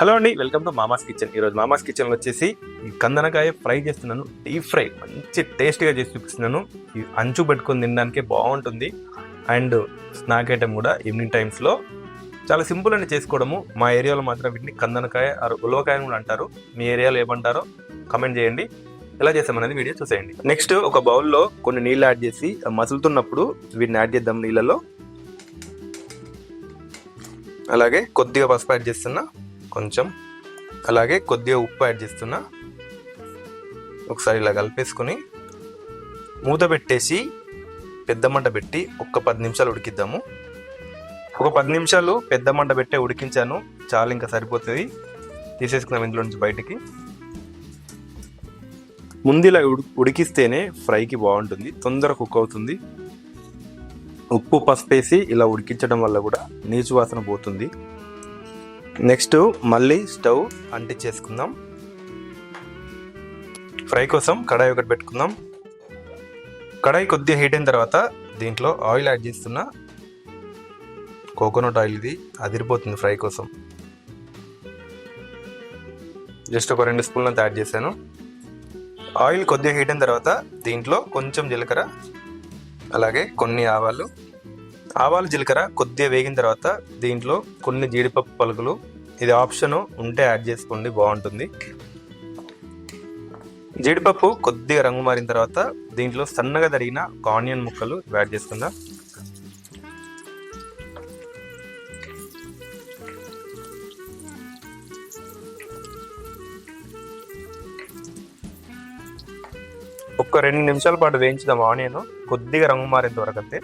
Hello అండి welcome to మామాస్ kitchen. ఈరోజు మామాస్ kitchen వచ్చేసి ఈ కందనకాయ ఫ్రై చేస్తున్నాను. డీప్ ఫ్రై మంచి టేస్ట్గా చేసి చూపిస్తున్నాను. ఈ అంచు పెట్టుకొని తినడానికి బాగుంటుంది. అండ్ స్నాక్ ఐటమ్ కూడా ఈవినింగ్ టైమ్స్లో. చాలా సింపుల్ అని చేసుకోవడము. మా ఏరియాలో మాత్రం వీటిని కందనకాయ ఆరు ఉలవకాయ కూడా అంటారు. మీ ఏరియాలో ఏమంటారో కమెంట్ చేయండి. ఎలా చేస్తామనేది వీడియో చూసేయండి. నెక్స్ట్ ఒక బౌల్లో కొన్ని నీళ్ళు యాడ్ చేసి మసులుతున్నప్పుడు వీటిని యాడ్ చేద్దాం నీళ్ళలో. అలాగే కొద్దిగా పసుపు యాడ్ చేస్తున్నా. కొంచెం. అలాగే కొద్దిగా ఉప్పు యాడ్ చేస్తున్నా. ఒకసారి ఇలా కలిపేసుకొని మూత పెట్టేసి పెద్ద మంట పెట్టి ఒక్క పది నిమిషాలు ఉడికిద్దాము. ఒక పది నిమిషాలు పెద్ద మంట పెట్టే ఉడికించాను. చాలా ఇంకా సరిపోతుంది. తీసేసుకున్నాం ఇందులో నుంచి బయటికి. ముందు ఇలా ఉడికిస్తేనే ఫ్రైకి బాగుంటుంది. తొందర కుక్ అవుతుంది. ఉప్పు పసుపేసి ఇలా ఉడికించడం వల్ల కూడా నీచు వాసన పోతుంది. నెక్స్ట్ మళ్ళీ స్టవ్ అంటించేసుకుందాం ఫ్రై కోసం కడాయి ఒకటి పెట్టుకుందాం. కడాయి కొద్దిగా హీట్ అయిన తర్వాత దీంట్లో ఆయిల్ యాడ్ చేస్తున్నా కోకోనట్ ఆయిల్ ఇది అదిరిపోతుంది ఫ్రై కోసం. జస్ట్ ఒక రెండు స్పూన్లు అంతా యాడ్ చేశాను. ఆయిల్ కొద్దిగా హీట్ అయిన తర్వాత దీంట్లో కొంచెం జీలకర్ర అలాగే కొన్ని ఆవాలు. ఆవాలు జీలకర్ర కొద్దిగా వేగిన తర్వాత దీంట్లో కొన్ని జీడిపప్పు పలుకులు ఇది ఆప్షన్. ఉంటే యాడ్ చేసుకోండి బాగుంటుంది. జీడిపప్పు కొద్దిగా రంగు మారిన తర్వాత దీంట్లో సన్నగా తరిగిన ఆనియన్ ముక్కలు యాడ్ చేసుకుందాం. ఒక్క రెండు నిమిషాల పాటు వేయించుదాం ఆనియన్. కొద్దిగా రంగు మారేంత వరకు అంతే.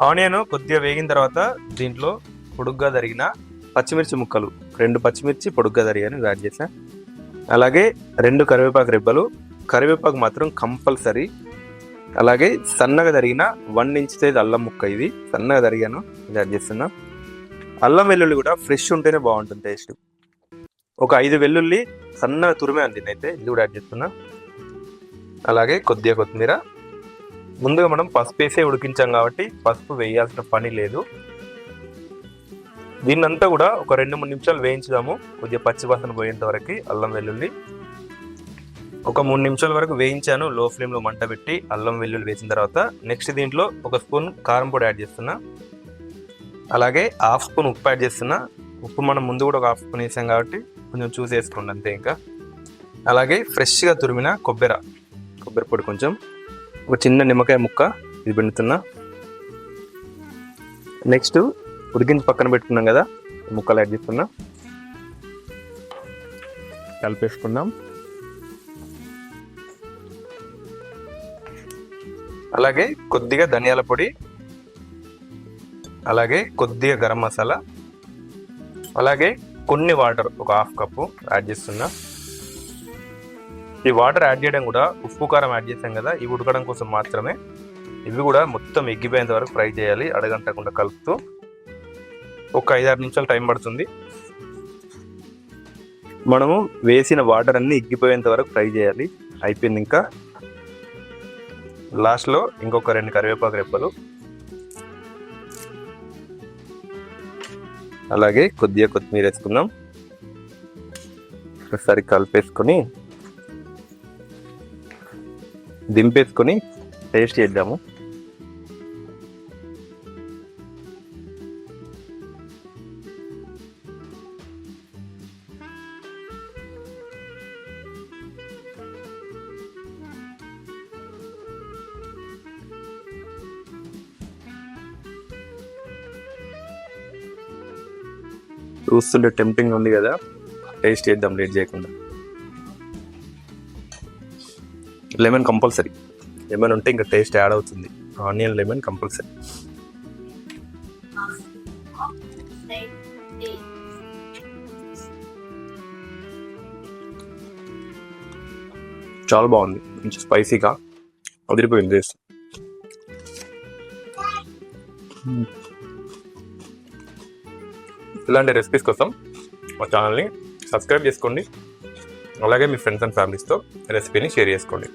ఆనియన్ కొద్దిగా వేగిన తర్వాత దీంట్లో పొడుగ్గా తరిగిన పచ్చిమిర్చి ముక్కలు. రెండు పచ్చిమిర్చి పొడుగ్గా తరిగాను యాడ్ చేసిన. అలాగే రెండు కరివేపాకు రెబ్బలు. కరివేపాకు మాత్రం కంపల్సరీ. అలాగే సన్నగా తరిగిన వన్ ఇంచ్ సైజ్ అల్లం ముక్క ఇది. సన్నగా తరిగాను ఇది యాడ్ చేస్తున్నా. అల్లం వెల్లుల్లి కూడా ఫ్రెష్ ఉంటేనే బాగుంటుంది టేస్ట్. ఒక ఐదు వెల్లుల్లి సన్నగా తురిమే అంది అయితే ఇది కూడా యాడ్ చేస్తున్నా. అలాగే కొద్దిగా కొత్తిమీర. ముందుగా మనం పసుపు వేసే ఉడికించాం కాబట్టి పసుపు వేయాల్సిన పని లేదు. దీన్నంతా కూడా ఒక రెండు మూడు నిమిషాలు వేయించుదాము. కొద్దిగా పచ్చివాసన పోయేంత వరకు అల్లం వెల్లుల్లి. ఒక మూడు నిమిషాల వరకు వేయించాను. లో ఫ్లేమ్లో మంట పెట్టి అల్లం వెల్లుల్లి వేసిన తర్వాత నెక్స్ట్ దీంట్లో ఒక స్పూన్ కారం పొడి యాడ్ చేస్తున్నా. అలాగే హాఫ్ స్పూన్ ఉప్పు యాడ్ చేస్తున్నా. ఉప్పు మనం ముందు కూడా ఒక హాఫ్ స్పూన్ వేసాం కాబట్టి కొంచెం చూసి వేసుకోండి అంతే ఇంకా. అలాగే ఫ్రెష్గా తురిమిన కొబ్బరి. కొబ్బరి పొడి కొంచెం. ఒక చిన్న నిమ్మకాయ ముక్క ఇది పిండుతున్నా. నెక్స్ట్ ఉడికించి పక్కన పెట్టుకున్నాం కదా ముక్కలు యాడ్ చేస్తున్నా. కలిపేసుకుందాం. అలాగే కొద్దిగా ధనియాల పొడి అలాగే కొద్దిగా గరం మసాలా అలాగే కొన్ని వాటర్ ఒక హాఫ్ కప్పు యాడ్ చేస్తున్నా. ఈ వాటర్ యాడ్ చేయడం కూడా ఉప్పు కారం యాడ్ చేసాం కదా ఇవి ఉడకడం కోసం మాత్రమే. ఇవి కూడా మొత్తం ఎగ్గిపోయేంత వరకు ఫ్రై చేయాలి అడగంటకుండా కలుపుతూ. ఒక ఐదారు నిమిషాలు టైం పడుతుంది. మనము వేసిన వాటర్ అన్ని ఎగ్గిపోయేంత వరకు ఫ్రై చేయాలి. అయిపోయింది ఇంకా. లాస్ట్లో ఇంకొక రెండు కరివేపాకు రెప్పలు. అలాగే కొద్దిగా కొత్తిమీర వేసుకుందాం. ఒకసారి కలిపేసుకొని దింపేసుకొని టేస్ట్ చేద్దాము. చూస్తుంటే టెంప్టింగ్ ఉంది కదా టేస్ట్ చేద్దాం లేట్ చేయకుండా. లెమన్ కంపల్సరీ లెమన్ ఉంటే ఇంకా టేస్ట్ యాడ్ అవుతుంది. ఆనియన్ లెమన్ కంపల్సరీ చాలా బాగుంది. మంచి స్పైసీగా అదిరిపోయింది టేస్ట్ ఇలాంటి రెసిపీస్ కోసం మా ఛానల్ని సబ్స్క్రైబ్ చేసుకోండి. అలాగే మీ ఫ్రెండ్స్ అండ్ ఫ్యామిలీస్తో రెసిపీని షేర్ చేసుకోండి.